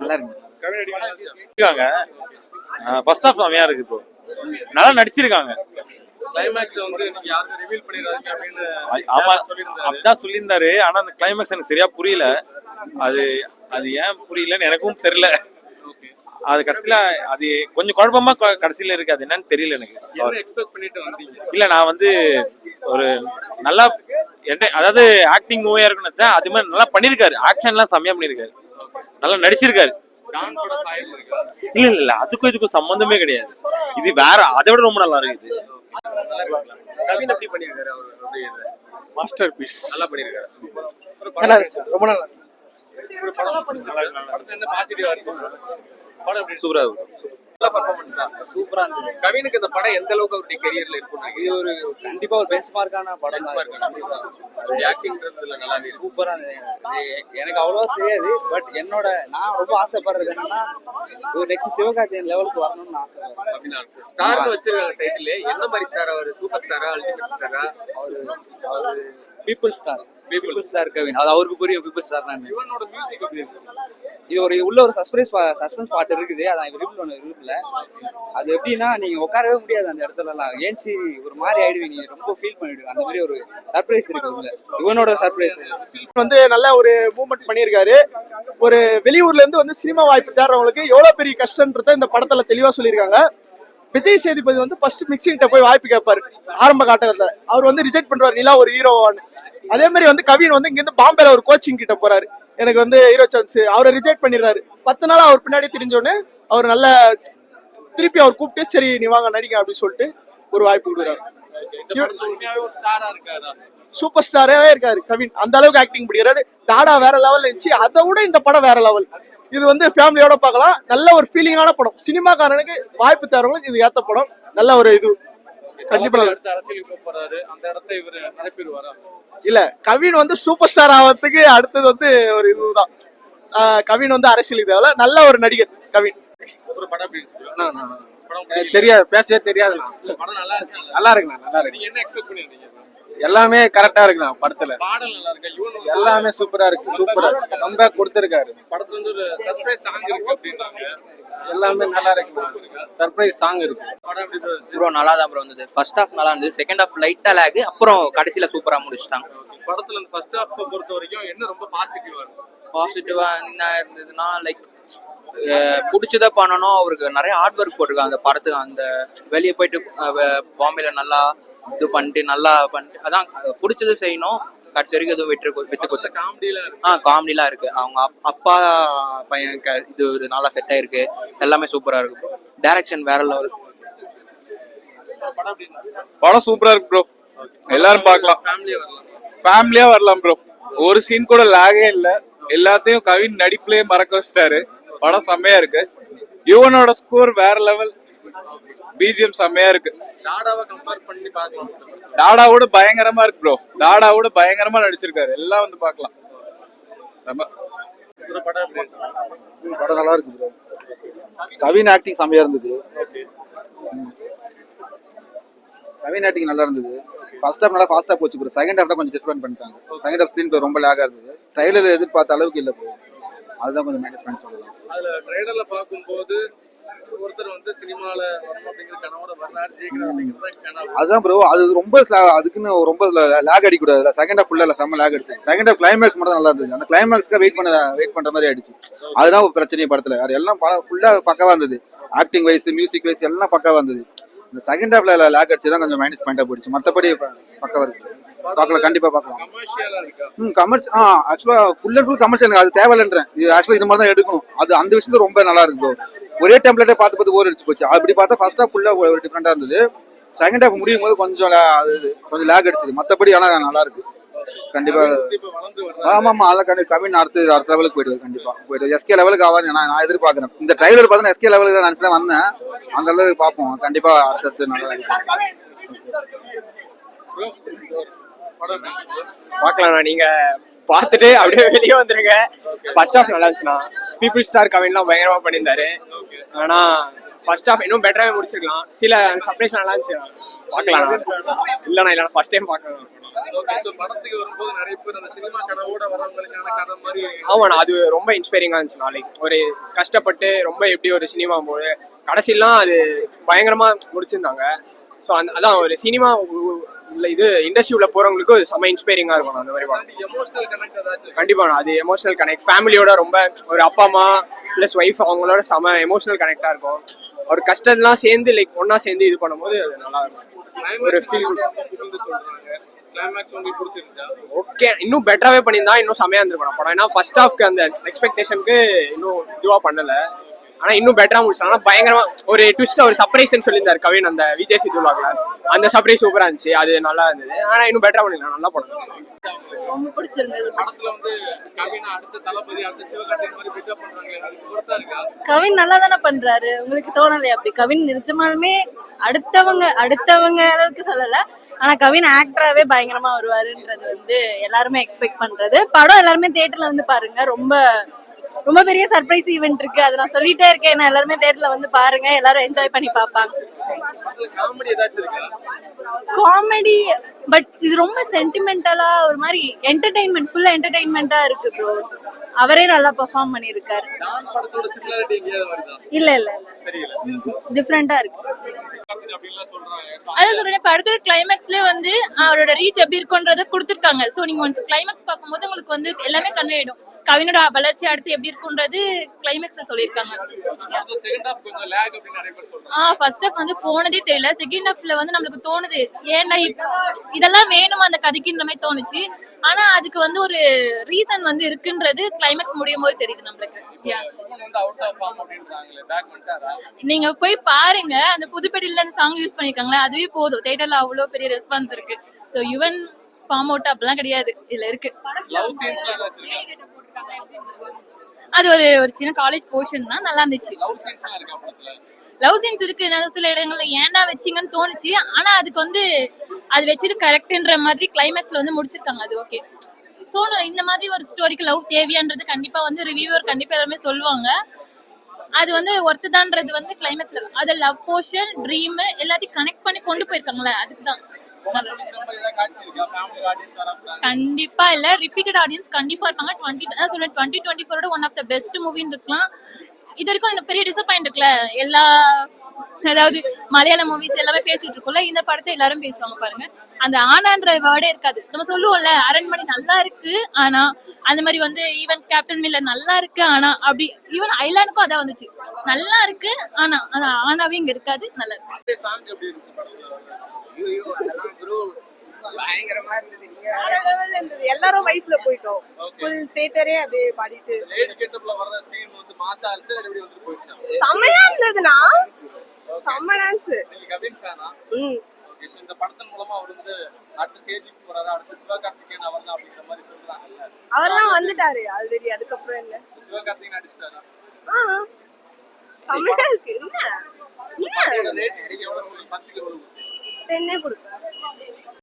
நல்லா இருக்காங்க first of செமையா இருக்கு இப்போ. நல்லா நடிச்சிருக்காங்க. ஆமா. சொல்லியிருந்தாரு. ஆனா அந்த கிளைமேக்ஸ் எனக்கு சரியா புரியல. அது அது ஏன் புரியலன்னு எனக்கும் தெரியல. அது கடைசியில அது கொஞ்சம் குழப்பமா கடைசியில இருக்கு. அது என்னன்னு தெரியல எனக்கு. இல்ல நான் வந்து ஒரு நல்லா அதாவது ஆக்டிங் மூவியா இருக்குன்னு. அது மாதிரி நல்லா பண்ணிருக்காரு ஆக்ஷன் எல்லாம் செம்மையா பண்ணிருக்காரு நல்லா நடிச்சிருக்காரு. இல்ல இல்ல இல்ல. அதுக்கும் இதுக்கும் சம்பந்தமே கிடையாது. இது வேற அதை விட ரொம்ப நல்லா இருக்குது? மாஸ்டர் பீஸ் நல்லா பண்ணிருக்காரு ரொம்ப நல்லா சூப்பரா இருக்கும் நல்ல பர்ஃபார்மன்ஸ் தான் சூப்பரா இருந்தது. கவினுக்கு இந்த படம் எந்த அளவுக்கு அவருடைய கெரியர்ல இருக்கும் இது ஒரு கண்டிப்பா ஒரு பெஞ்ச் மார்க்கான படம் ஆக்டிங்ன்றதுல நல்லா இருக்கு. சூப்பரா எனக்கு அவ்வளவா தெரியாது பட் என்னோட நான் ரொம்ப ஆசைப்படுறது என்னன்னா ஒரு நெக்ஸ்ட் சிவகார்த்திகேயன் லெவலுக்கு வரணும்னு ஆசைப்படுறேன். ஸ்டார்னு வச்சிருக்காங்க டைட்டில் என்ன மாதிரி ஸ்டார் அவர்? சூப்பர் ஸ்டாரா அல்டிமேட் ஸ்டாரா அவரு people star people star Kavin. அது அவருக்கு புரியும் பீப்புள் ஸ்டார் நான் இவனோட மியூசிக் எப்படி இருக்கு? இது ஒரு உள்ள ஒரு சஸ்பென்ஸ் சஸ்பென்ஸ் பாட்டு இருக்குது. அதை விரும்பல ஒன்று விரும்பல. அது எப்படின்னா நீங்க உட்காரவே முடியாது அந்த இடத்துலலாம். ஏன்ச்சி ஒரு மாதிரி ஆயிடுவீங்க ரொம்ப ஃபீல் பண்ணிடுவீங்க அந்த மாதிரி ஒரு சர்ப்ரைஸ் இருக்கு உள்ள. இவனோட சர்ப்ரைஸ் வந்து நல்ல ஒரு மூவ்மெண்ட் பண்ணியிருக்காரு. ஒரு வெளியூர்ல இருந்து வந்து சினிமா வாய்ப்பு தேடுறவங்களுக்கு எவ்வளவு பெரிய கஷ்டன்றத இந்த படத்துல தெளிவா சொல்லியிருக்காங்க. விஜய் சேதுபதி வந்து ஃபர்ஸ்ட் மிக்சிங்கிட்ட போய் வாய்ப்பு கேட்பாரு ஆரம்ப காட்டத்துல அவர் வந்து ரிஜெக்ட் பண்றாரு நிலா ஒரு ஹீரோவான்னு அதே மாதிரி வந்து கவின் வந்து இங்கேருந்து பாம்பேல ஒரு கோச்சிங் கிட்ட போறாரு. எனக்கு வந்து ஹீரோ சான்ஸ் அவரை ரிஜெக்ட் பண்ணிடுறாரு. பத்து நாள் அவர் பின்னாடி தெரிஞ்சோடனே அவர் நல்ல திருப்பி அவர் கூப்பிட்டு சரி நீ வாங்க நடிங்க அப்படின்னு சொல்லிட்டு ஒரு வாய்ப்பு கொடுக்குறாரு. சூப்பர் ஸ்டாராவே இருக்காரு? கவின். அந்த அளவுக்கு ஆக்டிங் பண்ணிக்கிறாரு டாடா வேற லெவல் இருந்துச்சு. அதை விட இந்த படம் வேற லெவல் இது வந்து ஃபேமிலியோட பார்க்கலாம். நல்ல ஒரு ஃபீலிங்கான படம். சினிமாக்காரனுக்கு வாய்ப்பு தரவங்களுக்கு இது ஏத்த படம். நல்ல ஒரு இது. கண்டிப்பா. அரசியலுக்கு போறாரு. அந்த இடத்தை இவர் நிரப்பிடுவாரா? இல்ல கவின் வந்து சூப்பர் ஸ்டார் ஆகிறதுக்கு அடுத்தது வந்து ஒரு இதுதான். ஆஹ் கவின் வந்து அரசியலுக்கு தேவையில்ல. நல்ல ஒரு நடிகர் கவின். ஒரு படம். தெரியாது பேசவே இல்ல, படம் நல்லா இருக்கு நல்லா இருக்குண்ணா நல்லா இருக்கு. நீங்க என்ன எக்ஸ்பெக்ட் பண்ணிருந்தீங்க? எல்லாமே கரெக்டா இருக்குண்ணா படத்துல. பாடல் நல்லா இருக்கா? எல்லாமே சூப்பரா இருக்கு சூப்பரா கம்பேக் கொடுத்திருக்காரு. படத்துல வந்து ஒரு சர்ப்ரைஸ் சாங் இருக்கு அப்படின்றாங்க எல்லாமே நல்லா இருக்கு. சர்ப்ரைஸ் சாங் இருக்கு? ப்ரோ நல்லா தான் ப்ரோ இருந்தது. ஃபர்ஸ்ட் ஹாஃப் நல்லா இருந்தது. செகண்ட் ஹாஃப் லைட்டா லேக் அப்புறம் கடைசியில சூப்பரா முடிச்சிட்டாங்க. படத்துல இந்த ஃபர்ஸ்ட் ஹாஃப் பொறுத்த வரைக்கும் என்ன ரொம்ப பாசிட்டிவா இருக்கு பாசிட்டிவா என்ன இருந்ததுன்னா லைக் பிடிச்சத பண்ணணும். அவருக்கு நிறைய ஹார்ட் ஒர்க் போட்டிருக்காங்க அந்த படத்துக்கு. அந்த வெளியே போயிட்டு பாம்பேல நல்லா இது பண்ணிட்டு நல்லா பண்ணிட்டு அதான் பிடிச்சது செய்யணும். கடைசி வரைக்கும் எதுவும் விட்டு விட்டு கொடுத்து காமெடியில இருக்கு. ஆ காமெடிலாம் இருக்கு. அவங்க அப்- அப்பா பையன் க- இது ஒரு நல்லா செட் ஆயிருக்கு. எல்லாமே சூப்பரா இருக்கு டைரக்ஷன் வேற லெவல் படம் சூப்பரா இருக்கு ப்ரோ எல்லாரும் பார்க்கலாம். ஃபேமிலியா வரலாம். ஃபேமிலியா வரலாம் ப்ரோ ஒரு சீன் கூட லாகே இல்ல. எல்லாத்தையும் கவின் நடிப்புலயே மறக்க வச்சிட்டாரு. படம் செம்மையா இருக்கு. யுவனோட ஸ்கோர் வேற லெவல் பிஜிஎம் செம்மையா இருக்கு. டாடாவை கம்பேர் பண்ணி பார்க்கலாம். டாடாவோட பயங்கரமா இருக்கு ப்ரோ டாடாவோட பயங்கரமா நடிச்சிருக்காரு. எல்லாம் வந்து ஒரு படம் நல்லா இருக்கு ப்ரோ கவின் ஆக்டிங் செம்மையா இருந்தது. கவின் ஆக்டிங் நல்லா இருந்தது. ஃபர்ஸ்ட் ஹாஃப் நல்லா ஃபாஸ்டா போச்சு ப்ரோ செகண்ட் ஹாஃப் கொஞ்சம் டிஸ்பெண்ட் பண்ணிட்டாங்க. செகண்ட் ஹாஃப் ஸ்க்ரீன் ரொம்ப லேகா இருந்தது. ட்ரைலர் எதிர்பார்த்த அளவுக்கு இல்ல ப்ரோ அதுதான் கொஞ்சம் மைனஸ் பாயிண்ட் சொல்லலாம் அதுல ட்ரைலர்ல பார்க்கும்போது ஒருத்தர் வந்து சினிமால வரணும் அப்படிங்கிற கனவோட வரலாறு ஜெயிக்கணும் அப்படிங்கிறது கனவு அதுதான் ப்ரோ அது ரொம்ப அதுக்குன்னு ரொம்ப லேக் அடிக்கூடாது. செகண்ட் ஹாஃப் ஃபுல்லா செம்ம லேக் அடிச்சு. செகண்ட் ஹாஃப் கிளைமேக்ஸ் மட்டும் நல்லா இருந்தது. அந்த கிளைமேக்ஸ்க்கு வெயிட் பண்ண வெயிட் பண்ற மாதிரி ஆயிடுச்சு. அதுதான் ஒரு பிரச்சனை படத்துல. வேற எல்லாம் படம் ஃபுல்லா பக்கவா இருந்தது. ஆக்டிங் வைஸ் மியூசிக் வைஸ் எல்லாம் பக்கவா இருந்தது. இந்த செகண்ட் ஹாஃப்ல லேக் அடிச்சு தான் கொஞ்சம் மைனஸ் பாயிண்டா போயிடுச்சு. மத்தபடி ப- பக்கவா இருக்கு. பார்க்கலாம் கண்டிப்பா பார்க்கலாம். கமர்ஷியலா ம் கமர்ஸ் ஆ ஆக்சுவலா ஃபுல் அண்ட் ஃபுல் கமர்ஷியல் அது தேவையில்லைன்றேன். இது ஆக்சுவலா இது மாதிரி தான் எடுக்கணும். அது அந்த விஷயத்துல ரொம்ப நல்லா இருக்கு. ஒரே டெம்ப்ளேட்டை பார்த்து பார்த்து போர் அடிச்சு போச்சு. அப்படி பார்த்தா ஃபர்ஸ்ட் ஹாஃப் ஃபுல்லா ஒரு டிஃப்ரெண்டா இருந்தது. செகண்ட் ஹாஃப் முடியும் போது கொஞ்சம் கொஞ்சம் லேக் அடிச்சது. மத்தபடி ஆனா நல்லா இருக்கு. கண்டிப்பா. ஆமா ஆமா. அதில் கண்டி கவின் அடுத்து அடுத்த லெவலுக்கு போயிடுது கண்டிப்பா. போயிடுது எஸ்கே லெவலுக்கு ஆவான்னு நான் நான் எதிர்பார்க்கறேன். இந்த ட்ரைலர் பார்த்தா எஸ்கே லெவலுக்கு தான் நினைச்சு தான் வந்தேன். அந்த அளவுக்கு பார்ப்போம். கண்டிப்பா அடுத்தடுத்து நல்லா? பார்க்கலாம்ண்ணா. நீங்க பார்த்துட்டு அப்படியே வெளியே வந்துருங்க. ஃபர்ஸ்ட் ஹாஃப் நல்லா இருந்துச்சுண்ணா. பீப்புள் ஸ்டார் கவின்லாம் பயங்கரமா பண்ணியிருந்தாரு. ஆனா ஃபர்ஸ்ட் ஹாஃப் இன்னும் பெட்டராகவே முடிச்சிருக்கலாம். சில சர்ப்ரைஸ் நல்லா இருந்துச்சு. பார்க்கலாம். இல்லைண்ணா இல்லைண்ணா ஃபர்ஸ்ட் டைம் பார்க்கலாம். ஆமாண்ணா அது ரொம்ப இன்ஸ்பைரிங்காக இருந்துச்சுண்ணா லைக் ஒரு கஷ்டப்பட்டு ரொம்ப எப்படி ஒரு சினிமா போது கடைசிலாம் அது பயங்கரமா முடிச்சிருந்தாங்க. ஸோ அந்த அதான் ஒரு சினிமா உள்ள இது இண்டஸ்ட்ரி உள்ள போறவங்களுக்கு ஒரு செம்ம இன்ஸ்பைரிங்கா இருக்கும் அந்த மாதிரி படம் எமோஷனல் கனெக்ட் ஏதாச்சும் கண்டிப்பா அது எமோஷனல் கனெக்ட் ஃபேமிலியோட ரொம்ப ஒரு அப்பா அம்மா ப்ளஸ் ஒய்ஃப் அவங்களோட செம எமோஷனல் கனெக்டா இருக்கும். ஒரு கஷ்டம்லாம் சேர்ந்து லைக் ஒண்ணா சேர்ந்து இது பண்ணும்போது அது நல்லா இருக்கும். ஒரு ஃபீல் ஓகே இன்னும் பெட்டராகவே பண்ணியிருந்தா இன்னும் செமையா இருந்திருக்கும். படம் ஏன்னா ஃபர்ஸ்ட் ஹாஃப்க்கு அந்த எக்ஸ்பெக்டேஷனுக்கு இன்னும் இதுவா பண்ணல. ஆனா இன்னும் பெட்டரா முடிச்சாங்க. ஆனா பயங்கரமா ஒரு ட்விஸ்ட் ஒரு சர்ப்ரைஸ்னு சொல்லியிருந்தாரு கவின் அந்த விஜய் சித்துலாக்ல அந்த சர்ப்ரைஸ் சூப்பரா இருந்துச்சு. அது நல்லா இருந்தது. ஆனா இன்னும் பெட்டரா பண்ணிருக்கலாம் நல்லா படம் ரொம்ப பிடிச்சிருந்தது. படத்துல வந்து கவினா அடுத்த தளபதி அடுத்த சிவகார்த்திகேயன் மாதிரி பிக்கப் பண்றாங்க எனக்கு பொறுத்தா இருக்கா? கவின் நல்லா தானே பண்றாரு. உங்களுக்கு தோணலையா அப்படி. கவின் நிஜமாலுமே அடுத்தவங்க அடுத்தவங்க அளவுக்கு சொல்லல. ஆனா கவின் ஆக்டராவே பயங்கரமா வருவாருன்றது வந்து எல்லாருமே எக்ஸ்பெக்ட் பண்றது. படம் எல்லாருமே தியேட்டர்ல வந்து பாருங்க ரொம்ப ரொம்ப பெரிய சர்ப்ரைஸ் ஈவென்ட் இருக்கு. அதை நான் சொல்லிட்டே இருக்கேன். நான் எல்லாருமே தியேட்டர்ல வந்து பாருங்க. எல்லாரும் என்ஜாய் பண்ணி பார்ப்பாங்க. காமெடி பட் இது ரொம்ப சென்டிமெண்டலா ஒரு மாதிரி என்டர்டைன்மெண்ட் ஃபுல்லா என்டர்டைன்மெண்டா இருக்கு ப்ரோ அவரே நல்லா பெர்ஃபார்ம் பண்ணியிருக்காரு. இல்ல இல்ல டிஃப்ரெண்டா இருக்கு. அதான் சொல்றேன். படத்தோட கிளைமேக்ஸ்ல வந்து அவரோட ரீச் எப்படி இருக்குன்றத கொடுத்துருக்காங்க. சோ நீங்க ஒன்ஸ் கிளைமேக்ஸ் பார்க்கும்போது உங்களுக்கு வந்து எல்லாமே கன்வே ஆயிடும். கவினோட வளர்ச்சி அடுத்து எப்படி இருக்குன்றது கிளைமேக்ஸ்ல சொல்லியிருக்காங்க. ஆ ஃபர்ஸ்ட் ஹாஃப் வந்து போனதே தெரியல. செகண்ட் ஹாஃப்ல வந்து நம்மளுக்கு தோணுது ஏன்டா இதெல்லாம் வேணுமா அந்த கதைக்குன்ற மாதிரி தோணுச்சு. ஆனா அதுக்கு வந்து ஒரு ரீசன் வந்து இருக்குன்றது கிளைமேக்ஸ் முடியும் போது தெரியுது நம்மளுக்கு. நீங்க போய் பாருங்க. அந்த புதுப்பேட்டையில அந்த சாங் யூஸ் பண்ணிருக்காங்களா அதுவே போதும். தேட்டர்ல அவ்வளவு பெரிய ரெஸ்பான்ஸ் இருக்கு. சோ யுவன் ஃபார்ம் அவுட் அப்படிலாம் கிடையாது. இதுல இருக்கு. அது ஒரு ஒரு சின்ன காலேஜ் போர்ஷன் தான் நல்லா இருந்துச்சு. லவ் சீன்ஸ்லாம் இருக்கா படத்துல? லவ் சீன்ஸ் இருக்கு. சில இடங்கள்ல ஏன்டா வச்சீங்கன்னு தோணுச்சு. ஆனா அதுக்கு வந்து அது வச்சது கரெக்ட்ன்ற மாதிரி கிளைமேக்ஸ்ல வந்து முடிச்சிருக்காங்க. அது ஓகே ஸோ இந்த மாதிரி ஒரு ஸ்டோரிக்கு லவ் தேவையான்றது கண்டிப்பா வந்து ரிவ்யூவர் கண்டிப்பா எல்லாருமே சொல்லுவாங்க. அது வந்து ஒர்த்துதான்றது வந்து கிளைமேக்ஸ்ல அது லவ் போர்ஷன் ட்ரீம் எல்லாத்தையும் கனெக்ட் பண்ணி கொண்டு போயிருக்காங்களே அதுக்கு தான் கண்டிப்பா இல்ல. ரிப்பீட்டட் ஆடியன்ஸ் கண்டிப்பா இருப்பாங்க. டுவெண்ட்டி அதான் சொல்றேன் டுவெண்ட்டி டுவெண்ட்டி ஃபோரோட ஒன் ஆஃப் த பெஸ்ட் மூவின்னு இருக்கலாம். இது வரைக்கும் இந்த பெரிய டிசப்பாயிண்ட் இருக்குல்ல? எல்லா அதாவது மலையாள மூவிஸ் எல்லாமே பேசிட்டு இருக்கோம்ல. இந்த படத்தை எல்லாரும் பேசுவாங்க பாருங்க. அந்த ஆனான்ற வேர்டே இருக்காது. நம்ம சொல்லுவோம்ல அரண்மனை நல்லா இருக்கு ஆனா அந்த மாதிரி வந்து ஈவன் கேப்டன் மில்ல நல்லா இருக்கு ஆனா அப்படி ஈவன் ஐலாண்டுக்கும் அதான் வந்துச்சு. நல்லா இருக்கு ஆனா அது ஆனாவே இங்க இருக்காது நல்லா இருக்கு. இருந்தது. எல்லாரும் வைப்ல போயிட்டோம். ஃபுல் தியேட்டரே அப்படியே பாடிட்டு. செம்மையா இருந்ததுனா செம்ம டான்ஸ் ம். இந்த படத்தின் மூலமா அவர் வந்து அடுத்த ஸ்டேஜுக்கு போறாரு. அடுத்த சிவகார்த்திகேயன் அவர் தான் அப்படிங்கிற மாதிரி சொல்றாங்கல்ல அவர் தான் வந்துட்டாரு ஆல்ரெடி அதுக்கப்புறம் என்ன? சிவகார்த்திகேயன் அடிச்சிட்டாரா ஆ. செம்மையா இருக்கு. என்ன? என்ன? ரேட் எவ்வளவு பத்துக்கு எவ்வளவு? டென்னே கொடுப்பேன்